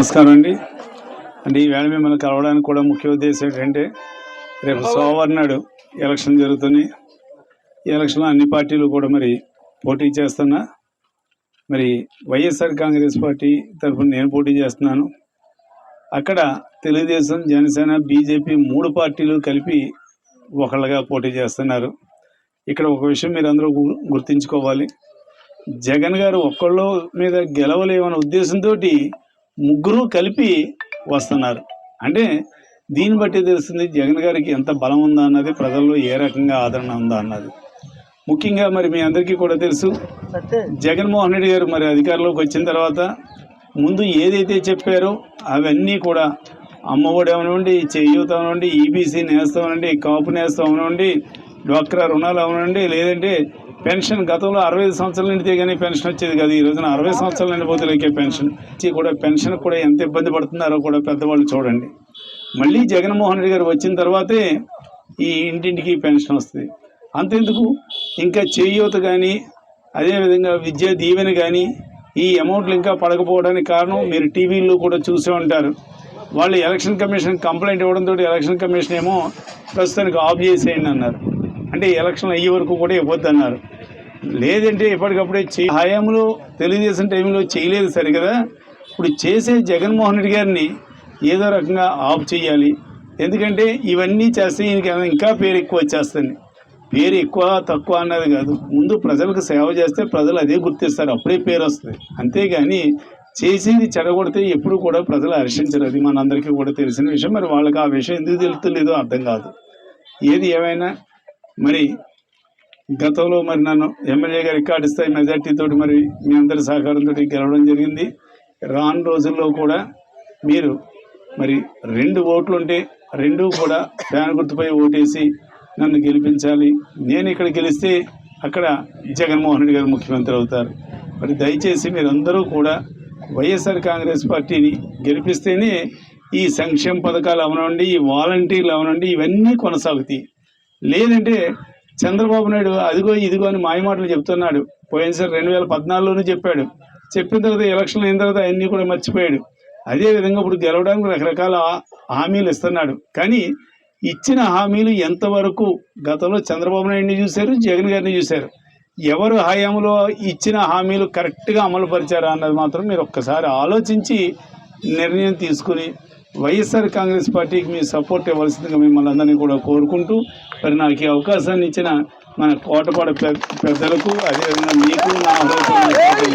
నమస్కారం అండి. అంటే ఈవేళ మిమ్మల్ని కలవడానికి కూడా ముఖ్య ఉద్దేశం ఏంటంటే రేపు సోమవారం నాడు ఎలక్షన్ జరుగుతున్నాయి ఈ ఎలక్షన్లో అన్ని పార్టీలు కూడా మరి పోటీ చేస్తున్నా. మరి వైఎస్ఆర్ కాంగ్రెస్ పార్టీ తరఫున నేను పోటీ చేస్తున్నాను. అక్కడ తెలుగుదేశం జనసేన బీజేపీ మూడు పార్టీలు కలిపి ఒకళ్ళగా పోటీ చేస్తున్నారు. ఇక్కడ ఒక విషయం మీరు అందరూ గుర్తించుకోవాలి గుర్తుంచుకోవాలి. జగన్ గారు ఒక్కళ్ళు మీద గెలవలేమన్న ఉద్దేశంతో ముగ్గురు కలిపి వస్తున్నారు. అంటే దీన్ని బట్టి తెలుస్తుంది జగన్ గారికి ఎంత బలం ఉందా అన్నది ప్రజల్లో ఏ రకంగా ఆదరణ ఉందా అన్నది. ముఖ్యంగా మరి మీ అందరికీ కూడా తెలుసు జగన్మోహన్ రెడ్డి గారు మరి అధికారంలోకి వచ్చిన తర్వాత ముందు ఏదైతే చెప్పారో అవన్నీ కూడా అమ్మఒడి అవనండి చేయూత అవనండి ఈబీసీ నేస్తం అవనండి కాపు నేస్తం అవనండి డ్వాక్రా రుణాలు అవనండి లేదంటే పెన్షన్ గతంలో అరవై ఐదు సంవత్సరాల నిండితే కానీ పెన్షన్ వచ్చేది కాదు. ఈ రోజున అరవై సంవత్సరాల నిండిపోతే పెన్షన్. కూడా పెన్షన్ కూడా ఎంత ఇబ్బంది పడుతున్నారో కూడా పెద్దవాళ్ళు చూడండి. మళ్ళీ జగన్మోహన్ రెడ్డి గారు వచ్చిన తర్వాతే ఈ ఇంటింటికి పెన్షన్ వస్తుంది. అంతెందుకు? ఇంకా చేయూత కానీ అదేవిధంగా విద్యా దీవెన కానీ ఈ అమౌంట్లు ఇంకా పడకపోవడానికి కారణం మీరు టీవీల్లో కూడా చూసే ఉంటారు. వాళ్ళు ఎలక్షన్ కమిషన్ కంప్లైంట్ ఇవ్వడంతో ఎలక్షన్ కమిషన్ ఏమో ప్రస్తుతానికి ఆఫ్ చేసేయండి అన్నారు. అంటే ఎలక్షన్ అయ్యే వరకు కూడా ఇవ్వద్దు అన్నారు. లేదంటే ఎప్పటికప్పుడే చే హయాంలో తెలుగుదేశం టైంలో చేయలేదు సరే కదా. ఇప్పుడు చేసే జగన్మోహన్ రెడ్డి గారిని ఏదో రకంగా ఆఫ్ చేయాలి. ఎందుకంటే ఇవన్నీ చేస్తే ఈయనకి ఇంకా పేరు ఎక్కువ వచ్చేస్తుంది. పేరు ఎక్కువ తక్కువ అన్నది కాదు. ముందు ప్రజలకు సేవ చేస్తే ప్రజలు అదే గుర్తిస్తారు. అప్పుడే పేరు వస్తుంది. అంతేగాని చేసేది చెడగొడితే ఎప్పుడు కూడా ప్రజలు హర్షించరు. అది మనందరికీ కూడా తెలిసిన విషయం. మరి వాళ్ళకి ఆ విషయం ఎందుకు తెలుస్తుందో అర్థం కాదు. ఏది ఏమైనా మరి గతంలో మరి నన్ను ఎమ్మెల్యేగా రికార్డు స్థాయి మెజార్టీతో మరి మీ అందరి సహకారంతో గెలవడం జరిగింది. రాను రోజుల్లో కూడా మీరు మరి రెండు ఓట్లు ఉంటే రెండు కూడా ఫ్యాన్ గుర్తుపై ఓటేసి నన్ను గెలిపించాలి. నేను ఇక్కడ గెలిస్తే అక్కడ జగన్మోహన్ రెడ్డి గారు ముఖ్యమంత్రి అవుతారు. మరి దయచేసి మీరందరూ కూడా వైఎస్ఆర్ కాంగ్రెస్ పార్టీని గెలిపిస్తేనే ఈ సంక్షేమ పథకాలు అవనండి ఈ వాలంటీర్లు అవనండి ఇవన్నీ కొనసాగుతాయి. లేదంటే చంద్రబాబు నాయుడు అదిగో ఇదిగో అని మాయమాటలు చెప్తున్నాడు. పోయినసారి రెండు వేల పద్నాలుగులోనే చెప్పాడు. చెప్పిన తర్వాత ఎలక్షన్ అయిన తర్వాత అన్నీ కూడా మర్చిపోయాడు. అదే విధంగా ఇప్పుడు గెలవడానికి రకరకాల హామీలు ఇస్తున్నాడు. కానీ ఇచ్చిన హామీలు ఎంతవరకు గతంలో చంద్రబాబు నాయుడిని చూశారు జగన్ గారిని చూశారు? ఎవరు హయాంలో ఇచ్చిన హామీలు కరెక్ట్గా అమలు పరిచారా అన్నది మాత్రం మీరు ఒక్కసారి ఆలోచించి నిర్ణయం తీసుకుని వైఎస్ఆర్ కాంగ్రెస్ పార్టీకి మీ సపోర్ట్ ఇవ్వాల్సిందిగా మిమ్మల్ని అందరినీ కూడా కోరుకుంటూ మరి నాకు ఈ అవకాశాన్ని ఇచ్చిన మన కోటపాడ పెద్దలకు అదేవిధంగా మీకు నా హృదయ